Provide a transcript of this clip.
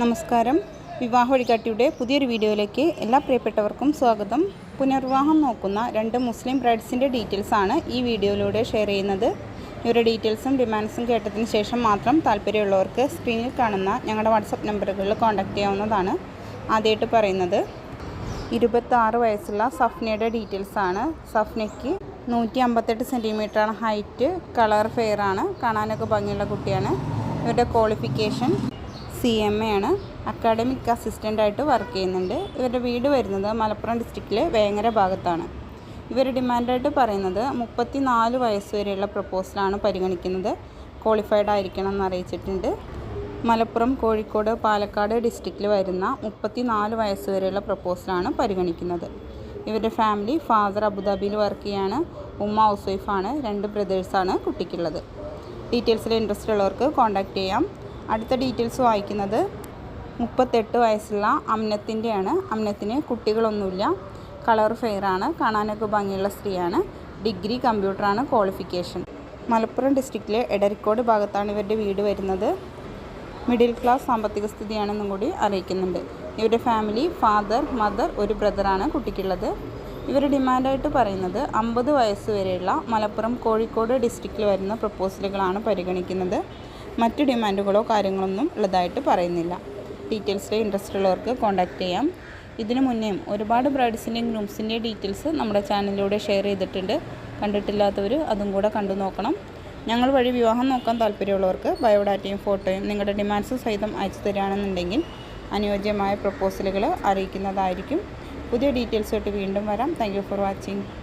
നമസ്കാരം. വിവാഹ വഴികാട്ടിയുടെ പുതിയൊരു വീഡിയോയിലേക്ക് എല്ലാ പ്രിയപ്പെട്ടവർക്കും സ്വാഗതം. പുനർവിവാഹം നോക്കുന്ന രണ്ട് മുസ്ലിം ബ്രൈഡ്സിന്റെ ഡീറ്റെയിൽസാണ് ഈ വീഡിയോയിലൂടെ ഷെയർ ചെയ്യുന്നത്. ഇവരുടെ ഡീറ്റെയിൽസും ഡിമാൻഡ്സും കേട്ടതിന് ശേഷം മാത്രം താല്പര്യമുള്ളവർക്ക് സ്ക്രീനിൽ കാണുന്ന ഞങ്ങളുടെ വാട്സപ്പ് നമ്പറുകളിൽ കോൺടാക്റ്റ് ചെയ്യാവുന്നതാണ് ആദ്യമായിട്ട് പറയുന്നത്. ഇരുപത്താറ് വയസ്സുള്ള സഫ്നയുടെ ഡീറ്റെയിൽസാണ് സഫ്നയ്ക്ക് നൂറ്റി അമ്പത്തെട്ട് സെന്റിമീറ്ററാണ് ഹൈറ്റ് കളർ ഫെയറാണ് കാണാനൊക്കെ ഭംഗിയുള്ള കുട്ടിയാണ്. ഇവരുടെ ക്വാളിഫിക്കേഷൻ സി എം എ ആണ്. അക്കാഡമിക് അസിസ്റ്റന്റായിട്ട് വർക്ക് ചെയ്യുന്നുണ്ട്. ഇവരുടെ വീട് വരുന്നത് മലപ്പുറം ഡിസ്ട്രിക്റ്റിലെ വേങ്ങര ഭാഗത്താണ്. ഇവർ ഡിമാൻഡായിട്ട് പറയുന്നത് മുപ്പത്തി നാല് വയസ്സ് വരെയുള്ള പ്രപ്പോസലാണ് പരിഗണിക്കുന്നത്. ക്വാളിഫൈഡ് ആയിരിക്കണം എന്ന് അറിയിച്ചിട്ടുണ്ട്. മലപ്പുറം കോഴിക്കോട് പാലക്കാട് ഡിസ്ട്രിക്റ്റിൽ വരുന്ന മുപ്പത്തി നാല് വയസ്സ് വരെയുള്ള പ്രപ്പോസലാണ് പരിഗണിക്കുന്നത്. ഇവരുടെ ഫാമിലി ഫാദർ അബുദാബിയിൽ വർക്ക് ചെയ്യാണ്. ഉമ്മ ഹൗസ് വൈഫാണ്. രണ്ട് ബ്രദേഴ്സാണ് കുട്ടിക്കുള്ളത്. ഡീറ്റെയിൽസിൽ ഇൻട്രസ്റ്റ് ഉള്ളവർക്ക് കോൺടാക്റ്റ് ചെയ്യാം. അടുത്ത ഡീറ്റെയിൽസ് വായിക്കുന്നത് മുപ്പത്തെട്ട് വയസ്സുള്ള അമ്നത്തിന്റെയാണ്. അമ്നത്തിന് കുട്ടികളൊന്നുമില്ല. കളർ ഫെയറാണ്. കാണാനൊക്കെ ഭംഗിയുള്ള സ്ത്രീയാണ്. ഡിഗ്രി കമ്പ്യൂട്ടറാണ് ക്വാളിഫിക്കേഷൻ. മലപ്പുറം ഡിസ്ട്രിക്റ്റിലെ എടരിക്കോട് ഭാഗത്താണ് ഇവരുടെ വീട് വരുന്നത്. മിഡിൽ ക്ലാസ് സാമ്പത്തിക സ്ഥിതിയാണെന്നും കൂടി അറിയിക്കുന്നുണ്ട്. ഇവരുടെ ഫാമിലി ഫാദർ മദർ ഒരു ബ്രദറാണ് കുട്ടിക്കുള്ളത്. ഇവർ ഡിമാൻഡായിട്ട് പറയുന്നത് അമ്പത് വയസ്സ് വരെയുള്ള മലപ്പുറം കോഴിക്കോട് ഡിസ്ട്രിക്റ്റിൽ വരുന്ന പ്രപ്പോസലുകളാണ് പരിഗണിക്കുന്നത്. മറ്റു ഡിമാൻഡുകളോ കാര്യങ്ങളൊന്നും ഉള്ളതായിട്ട് പറയുന്നില്ല. ഡീറ്റെയിൽസിൽ ഇൻട്രസ്റ്റ് ഉള്ളവർക്ക് കോൺടാക്റ്റ് ചെയ്യാം. ഇതിനു മുന്നേയും ഒരുപാട് ബ്രൈഡ്സിന്റെയും ഗ്രൂംസിന്റെയും ഡീറ്റെയിൽസ് നമ്മുടെ ചാനലിലൂടെ ഷെയർ ചെയ്തിട്ടുണ്ട്. കണ്ടിട്ടില്ലാത്തവർ അതും കൂടെ കണ്ടു നോക്കണം. ഞങ്ങൾ വഴി വിവാഹം നോക്കാൻ താല്പര്യമുള്ളവർക്ക് ബയോഡാറ്റയും ഫോട്ടോയും നിങ്ങളുടെ ഡിമാൻഡ്സ് സഹിതം അയച്ചു തരികയാണെന്നുണ്ടെങ്കിൽ അനുയോജ്യമായ പ്രപ്പോസലുകൾ അറിയിക്കുന്നതായിരിക്കും. പുതിയ ഡീറ്റെയിൽസുമായിട്ട് വീണ്ടും വരാം. Thank for watching.